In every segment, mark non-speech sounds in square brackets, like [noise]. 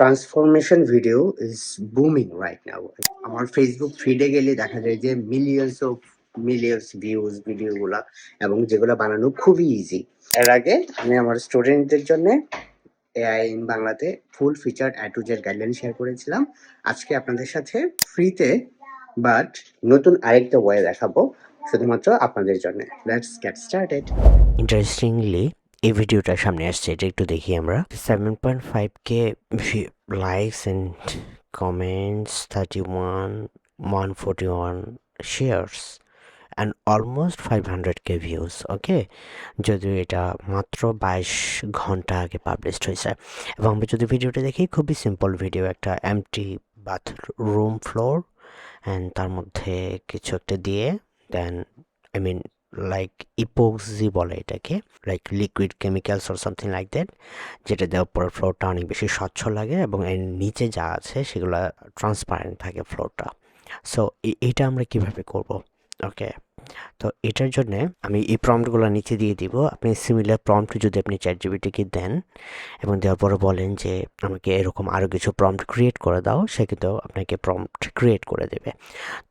Transformation video is booming right now আমার Facebook ফিডে গেলে দেখা যায় যে মিলিয়ন্স অফ মিলিয়ন্স ভিউজ ভিডিওগুলা এবং যেগুলো বানানো খুবই ইজি এর আগে আমি আমার স্টুডেন্টদের জন্য এআই ইন বাংলাতে full featured guideline share করেছিলাম। আজকে আপনাদের সাথে ফ্রিতে বাট নতুন আরেকটা ওয়ে দেখাবো, শুধুমাত্র আপনাদের জন্য। লেটস গেট স্টার্টেড ইন্টারেস্টিংলি এই ভিডিওটা সামনে আসছে, এটা একটু দেখি আমরা। Seven point five K likes and comments thirty one one forty one shares and almost five hundred K views okay যদিও এটা মাত্র বাইশ ঘণ্টা আগে পাবলিশড হয়েছে। এবং আমি যদি ভিডিওটা দেখি, খুবই সিম্পল ভিডিও একটা এমটি বাথরুম ফ্লোর অ্যান্ড তার মধ্যে কিছু একটা দিয়ে then I mean like epoxy বলে এটাকে like liquid chemicals or something like that যেটা দেওয়ার পরে ফ্লোরটা অনেক বেশি স্বচ্ছ লাগে এবং এর নিচে যা আছে সেগুলো ট্রান্সপারেন্ট থাকে ফ্লোরটা সো এইটা আমরা কীভাবে করব? ওকে তো এটার জন্য আমি এই প্রম্পটগুলো নিচে দিয়ে দিব। আপনি সিমিলার প্রম্পট যদি আপনি চ্যাট জিবিটিকে দেন এবং দেওয়ার পরে বলেন যে, আমাকে এরকম আরও কিছু প্রম্পট ক্রিয়েট করে দাও। সে কিন্তু আপনাকে প্রম্পট ক্রিয়েট করে দেবে।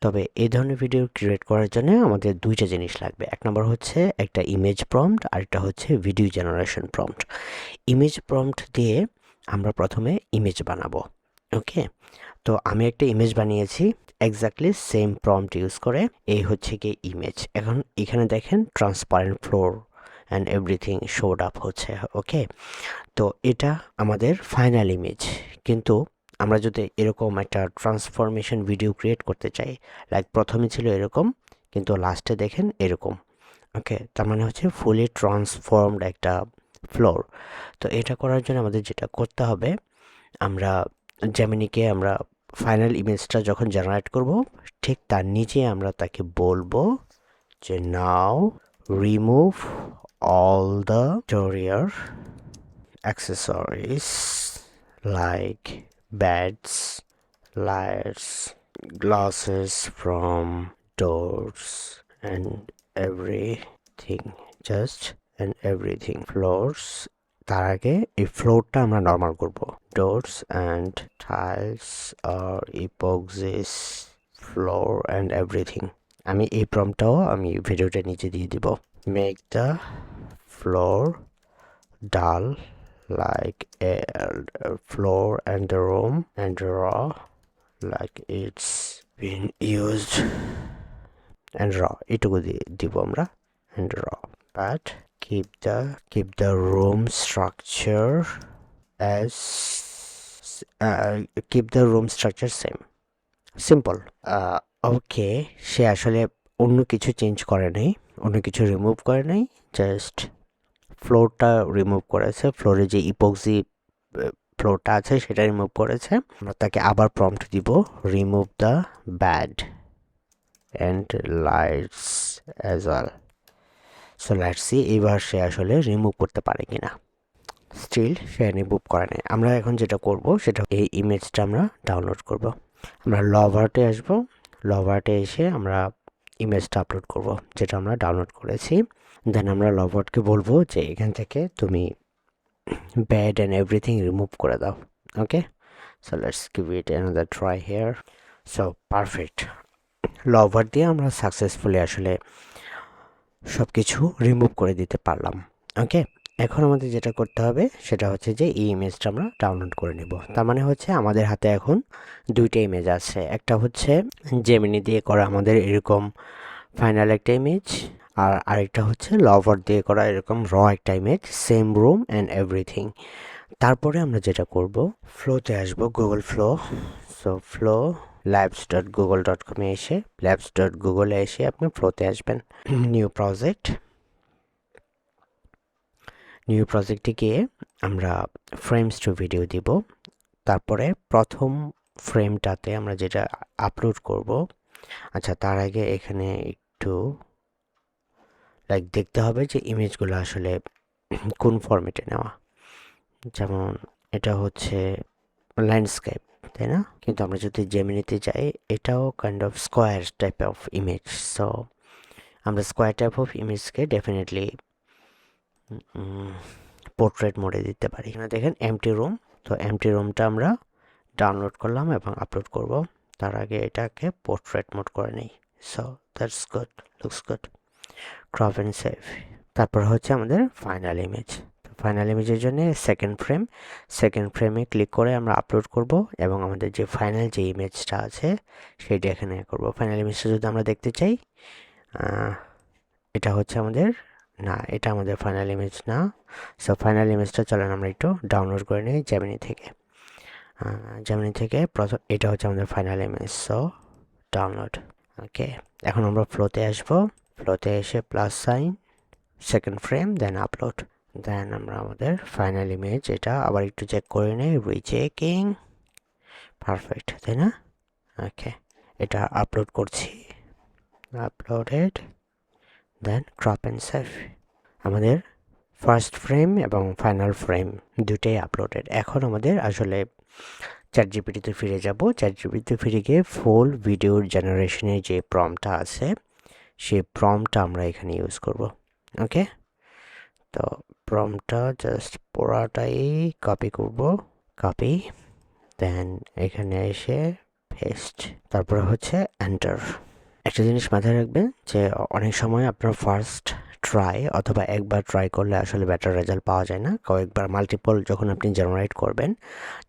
তবে এই ধরনের ভিডিও ক্রিয়েট করার জন্য আমাদের দুইটা জিনিস লাগবে। এক নম্বর হচ্ছে একটা ইমেজ প্রম্পট আর একটা হচ্ছে video generation prompt image prompt দিয়ে আমরা প্রথমে ইমেজ বানাবো। ওকে তো আমি একটা ইমেজ বানিয়েছি। এক্স্যাক্টলি সেম প্রম্পট ইউজ করে, এই হচ্ছে কি ইমেজ এখন এখানে দেখেন transparent floor and everything showed up হচ্ছে ওকে তো এটা আমাদের ফাইনাল ইমেজ কিন্তু আমরা যদি এরকম একটা ট্রান্সফরমেশন ভিডিও ক্রিয়েট করতে চাই লাইক প্রথমে ছিল এরকম, কিন্তু লাস্টে দেখেন এরকম ওকে তার মানে হচ্ছে ফুলি ট্রান্সফর্মড একটা ফ্লোর তো এটা করার জন্য আমাদের যেটা করতে হবে, আমরা জেমিনিকে আমরা ফাইনাল ইমেজটা যখন জেনারেট করব, ঠিক তার নিচে আমরা তাকে বলব যে now remove all the interior accessories like beds lights glasses from doors and everything just and everything floors তার আগে এই ফ্লোরটা আমরা নর্মাল করব। ডোরস অ্যান্ড টাইলস আর ইপক্সিস ফ্লোর অ্যান্ড এভরিথিং আমি এই প্রমটাও আমি ভিডিওটা নিচে দিয়ে দিব। Make the floor dull like floor and the room and the raw like it's been used. And এটুকু দিয়ে দিব আমরা। And raw, but keep the keep the room structure as uh, keep the room structure same. Simple okay সে আসলে অন্য কিছু change করে নাই অন্য কিছু রিমুভ করে নাই জাস্ট ফ্লোরটা রিমুভ করেছে ফ্লোরে যে ইপক্সি ফ্লোরটা আছে সেটা রিমুভ করেছে। আমরা তাকে আবার প্রম্পট দিব remove the bed and lights as well so let's see এবার সে আসলে রিমুভ করতে পারে কিনা। স্টিল সে রিমুভ করে নেই। আমরা এখন যেটা করব, সেটা এই ইমেজটা আমরা ডাউনলোড করব। আমরা লভার্টে আসব। লভার্টে এসে আমরা ইমেজটা আপলোড করব, যেটা আমরা ডাউনলোড করেছি। দেন আমরা লবটকে বলব যে, এখান থেকে তুমি ব্যাড অ্যান্ড এভরিথিং রিমুভ করে দাও। Okay so let's give it another try here so perfect lover দিয়ে আমরা সাকসেসফুলি আসলে সব কিছু রিমুভ করে দিতে পারলাম। ওকে এখন আমাদের যেটা করতে হবে, সেটা হচ্ছে যে এই ইমেজটা আমরা ডাউনলোড করে নেব। তার মানে হচ্ছে আমাদের হাতে এখন দুইটা ইমেজ আছে। একটা হচ্ছে জেমিনি দিয়ে করা আমাদের এরকম ফাইনাল একটা ইমেজ আর আরেকটা হচ্ছে লভার দিয়ে করা এরকম র একটা image same room and everything তারপরে আমরা যেটা করব ফ্লোতে আসব Google Flow so Flow Labs dot Google dot কমে এসে ল্যাবস ডট গুগলে এসে আপনি ফ্লোতে আসবেন নিউ প্রজেক্ট নিউ প্রজেক্টে গিয়ে আমরা ফ্রেমস টু ভিডিও দিব। তারপরে প্রথম ফ্রেমটাতে আমরা যেটা আপলোড করব আচ্ছা তার আগে এখানে একটু লাইক দেখতে হবে যে ইমেজগুলো আসলে [clears throat] কোন ফরম্যাটে নেওয়া। যেমন এটা হচ্ছে ল্যান্ডস্কেপ তাই না? কিন্তু আমরা যদি জেমিনিতে যাই, এটাও kind of square type of image so আমরা স্কোয়ার টাইপ অফ ইমেজকে ডেফিনেটলি পোর্ট্রেট মোডে দিতে পারি। এখানে দেখেন এমটি রুম তো এমটি রুমটা আমরা ডাউনলোড করলাম এবং আপলোড করব। তার আগে এটাকে পোর্ট্রেট মোড করে নিই। So that's good looks good crop and save তারপর হচ্ছে আমাদের ফাইনাল ইমেজ ফাইনাল ইমেজের জন্য সেকেন্ড ফ্রেম সেকেন্ড ফ্রেমে ক্লিক করে আমরা আপলোড করব এবং আমাদের যে ফাইনাল যে ইমেজটা আছে সেটা এখানে করব। ফাইনাল ইমেজটা যদি আমরা দেখতে চাই এটা হচ্ছে আমাদের, না, এটা আমাদের ফাইনাল ইমেজ না। সো ফাইনাল ইমেজটা চলেন আমরা একটু ডাউনলোড করে নিই জ্যামিনি থেকে। জ্যামিনি থেকে প্রথম এটা হচ্ছে আমাদের final image so download okay এখন আমরা ফ্লোতে আসব ফ্লোতে এসে plus sign second frame then upload then আমরা আমাদের ফাইনাল ইমেজ এটা আবার একটু চেক করে নিই রিচেকিং পারফেক্ট তাই না? ওকে এটা আপলোড করছি। Uploaded then crop and save আমাদের ফার্স্ট ফ্রেম এবং ফাইনাল ফ্রেম দুটোই আপলোডেড এখন আমাদের আসলে চ্যাট জিপিটিতে ফিরে যাব। চ্যাট জিপিটিতে ফিরে গিয়ে ফুল ভিডিওর জেনারেশনের যে প্রমটা আছে, সেই প্রমটা আমরা এখানে ইউজ করব। ওকে তো প্রমটা জাস্ট পুরাটাই কপি করব কপি দেন এখানে এসে পেস্ট তারপরে হচ্ছে এন্টার একটা জিনিস মাথায় রাখবেন যে অনেক সময় আপনার ফার্স্ট ট্রাই অথবা একবার ট্রাই করলে আসলে বেটার রেজাল্ট পাওয়া যায় না। কয়েকবার মাল্টিপল যখন আপনি জেনারেট করবেন,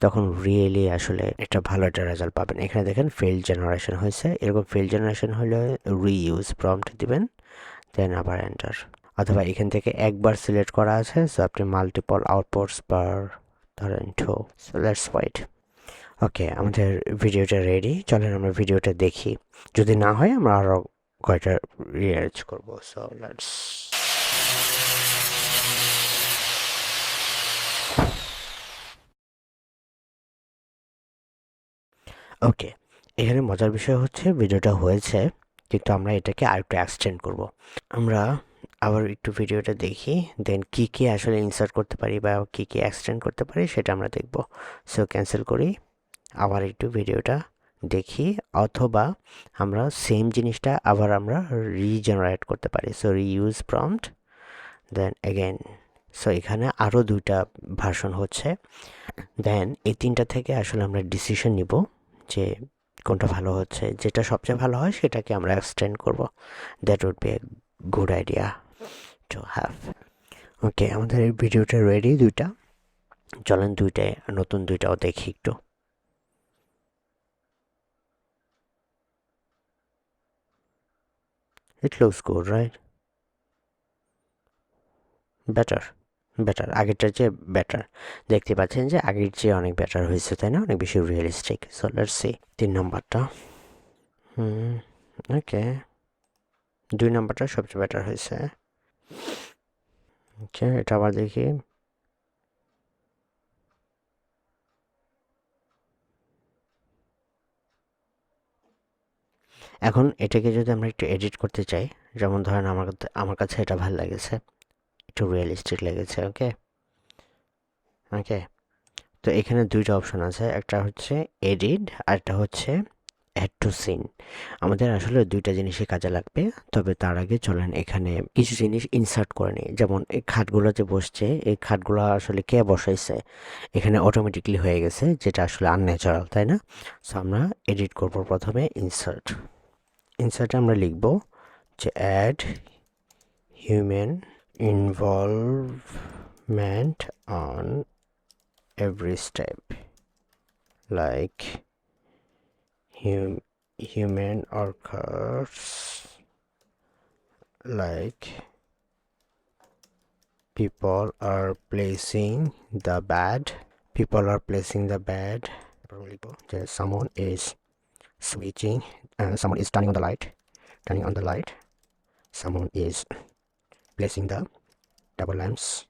তখন রিয়েলি আসলে একটা ভালো একটা রেজাল্ট পাবেন। এখানে দেখেন ফেল জেনারেশন হয়েছে, এরকম ফেল জেনারেশন হলে রিইউজ প্রম্পট দিবেন দেন আবার এন্টার অথবা এখান থেকে একবার সিলেক্ট করা আছে সো আপনি মাল্টিপল আউটপুটস পার ধরেন two so let's wait okay আমাদের ভিডিওটা রেডি চলেন আমরা ভিডিওটা দেখি। যদি না হয়, আমরা আরও কয়টা রিয়ার্জ করব সো লেটস ওকে এখানে মজার বিষয় হচ্ছে ভিডিওটা হয়েছে, কিন্তু আমরা এটাকে আরেকটু এক্সটেন্ড করব। আমরা আবার একটু ভিডিওটা দেখি দেন কি কি আসলে ইনসার্ট করতে পারি বা কি কি এক্সটেন্ড করতে পারি সেটা আমরা দেখব। সো ক্যান্সেল করি, আবার একটু ভিডিওটা দেখি, অথবা আমরা সেম জিনিসটা আবার আমরা রিজেনারেট করতে পারি। So reuse prompt then again so এখানে আরও দুইটা ভার্সন হচ্ছে। দেন এই তিনটা থেকে আসলে আমরা ডিসিশন নিব যে কোনটা ভালো হচ্ছে। যেটা সবচেয়ে ভালো হয় সেটাকে আমরা এক্সটেন্ড করব। That would be good idea to have okay আমাদের এই ভিডিওটা রেডি দুইটা। চলেন দুইটাই নতুন দুইটাও দেখি একটু। It looks good, right? Better better আগেরটার চেয়ে বেটার দেখতে পাচ্ছেন যে আগের চেয়ে অনেক বেটার হয়েছে তাই না? অনেক বেশি রিয়েলিস্টিক সো লেটস সি তিন নম্বরটা। হুম ওকে দুই নম্বরটা সবচেয়ে বেটার হয়েছে। আচ্ছা এটা আবার দেখি। এখন এটাকে যদি আমরা একটু এডিট করতে চাই, যেমন ধরেন আমার আমার কাছে এটা ভালো লেগেছে। একটু রিয়েলিস্টিক লেগেছে ওকে ওকে তো এখানে দুইটা অপশন আছে, একটা হচ্ছে এডিট আর একটা হচ্ছে অ্যাড টু সিন আমাদের আসলে দুইটা জিনিসই কাজে লাগবে, তবে তার আগে চলেন এখানে কিছু জিনিস ইনসার্ট করে নিই। যেমন এই খাটগুলো যে বসছে, এই খাটগুলো আসলে কে বসাইছে? এখানে অটোমেটিকলি হয়ে গেছে, যেটা আসলে আনন্যাচারাল তাই না? সো আমরা এডিট করব প্রথমে ইনসার্ট ইনসার্টে আমরা লিখব যে add human involvement on every step, like hum- human occurs like people are placing the bed people are placing the bed someone is switching and someone is turning on the light turning on the light. Someone is placing the double lamps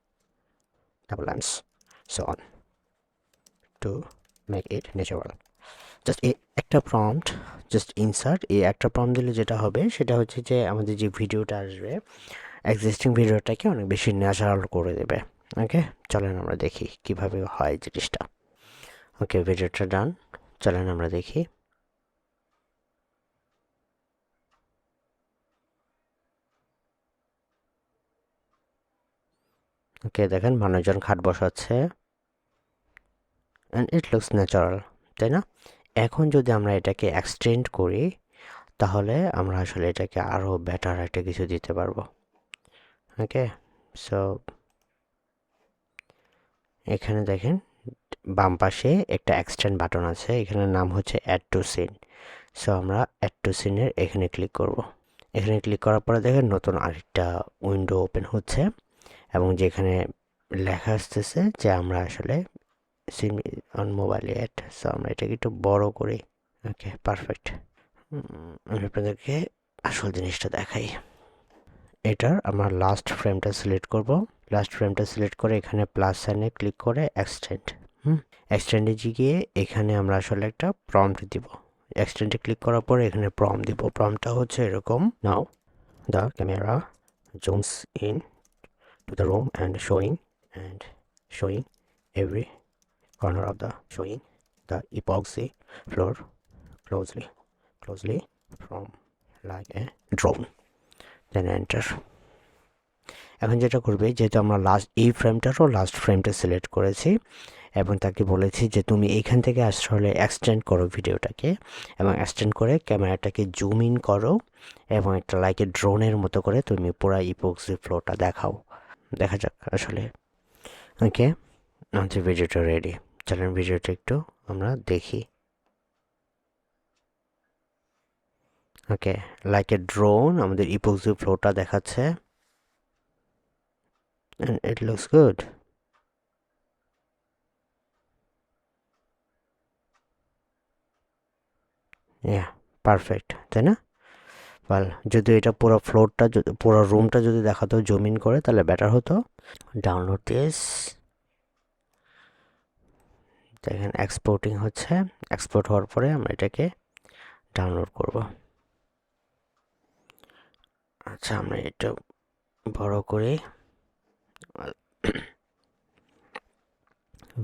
double lamps so on to make it natural just এই একটা prompt just insert এই একটা prompt দিলে যেটা হবে, সেটা হচ্ছে যে আমাদের যে ভিডিওটা আসবে এক্সিস্টিং ভিডিওটাকে অনেক বেশি ন্যাচারাল করে দেবে। ওকে চলেন আমরা দেখি কীভাবে হয় জিনিসটা। ওকে ভিডিওটা ডান চলেন আমরা দেখি। ওকে দেখেন মানুষজন খাট বসাচ্ছে। অ্যান্ড ইট লুকস ন্যাচারাল তাই না? এখন যদি আমরা এটাকে এক্সটেন্ড করি, তাহলে আমরা আসলে এটাকে আরও বেটার একটা কিছু দিতে পারব। ওকে সো এখানে দেখেন, বাম পাশে একটা এক্সটেন্ড বাটন আছে এখানে নাম হচ্ছে অ্যাড টু সিন সো আমরা অ্যাড টু সিনের এখানে ক্লিক করব। এখানে ক্লিক করার পরে দেখেন, নতুন আরেকটা উইন্ডো ওপেন হচ্ছে এবং যেখানে লেখা আসতেছে যে আমরা আসলে seem on mobile add so আমরা এটাকে একটু বড় করি। ওকে পারফেক্ট আমি আপনাদেরকে আসল জিনিসটা দেখাই। এটার আমরা লাস্ট ফ্রেমটা সিলেক্ট করব। লাস্ট ফ্রেমটা সিলেক্ট করে এখানে প্লাস সাইনে ক্লিক করে এক্সটেন্ড হুম? এক্সটেন্ডে গিয়ে এখানে আমরা আসলে একটা প্রম্পট দিব। এক্সটেন্ডে ক্লিক করার পরে এখানে প্রম দিব। প্রমটা হচ্ছে এরকম। Now the camera zooms in to the room and showing and showing every corner of the showing the epoxy floor closely closely from like a drone. Then enter. এখন যেটা করবে, যেহেতু আমরা লাস্ট এই ফ্রেমটারও লাস্ট ফ্রেমটা সিলেক্ট করেছি, এবং তাকে বলেছি যে তুমি এইখান থেকে আসলে এক্সটেন্ড করো ভিডিওটাকে, এবং এক্সটেন্ড করে ক্যামেরাটাকে জুম ইন করো, এবং একটা লাইকে ড্রোনের মতো করে তুমি পুরো ইপক্সি ফ্লোটা দেখাও। দেখা যাক আসলে। ওকে আমাদের ভিডিওটা রেডি চলেন ভিডিওটা একটু আমরা দেখি। ওকে লাইক এ ড্রোন আমাদের ইপক্সি ফ্লোটা দেখাচ্ছে। It looks good yeah perfect তাই না? ওয়েল যদি এটা পুরো ফ্লোরটা পুরো রুমটা যদি দেখাতো জুম ইন করে, তাহলে বেটার হতো। ডাউনলোড দিস দেখেন এক্সপোর্টিং হচ্ছে। এক্সপোর্ট হওয়ার পরে আমরা এটাকে ডাউনলোড করব। আচ্ছা আমরা এটা বড় করি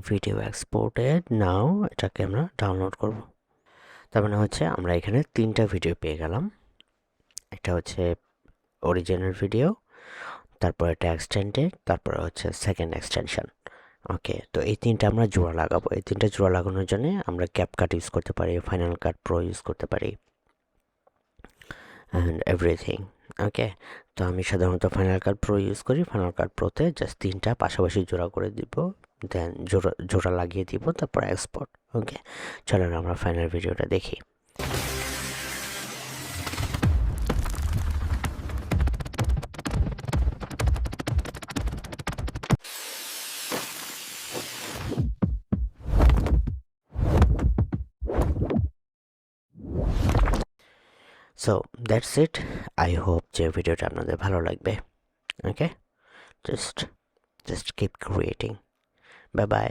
ভিডিও এক্সপোর্টেড নাও এটাকে আমরা ডাউনলোড করব। তার মানে হচ্ছে আমরা এখানে তিনটা ভিডিও পেয়ে গেলাম। একটা হচ্ছে অরিজিনাল ভিডিও তারপর এটা এক্সটেন্ডেড তারপরে হচ্ছে সেকেন্ড এক্সটেনশন ওকে তো এই তিনটা আমরা জোড়া লাগাবো। এই তিনটা জোড়া লাগানোর জন্য আমরা ক্যাপ কাট ইউজ করতে পারি ফাইনাল কাট প্রো ইউজ করতে পারি অ্যান্ড এভরিথিং ওকে তো আমি সাধারণত ফাইনাল কাট প্রো ইউজ করি ফাইনাল কাট প্রোতে জাস্ট তিনটা পাশাপাশি জোড়া করে দিব দেন জোড়া জোড়া লাগিয়ে দিব, তারপর এক্সপোর্ট ওকে চলেন আমরা ফাইনাল ভিডিওটা দেখি। So that's it I hope যে ভিডিওটা আপনাদের ভালো লাগবে। Okay just just keep creating bye bye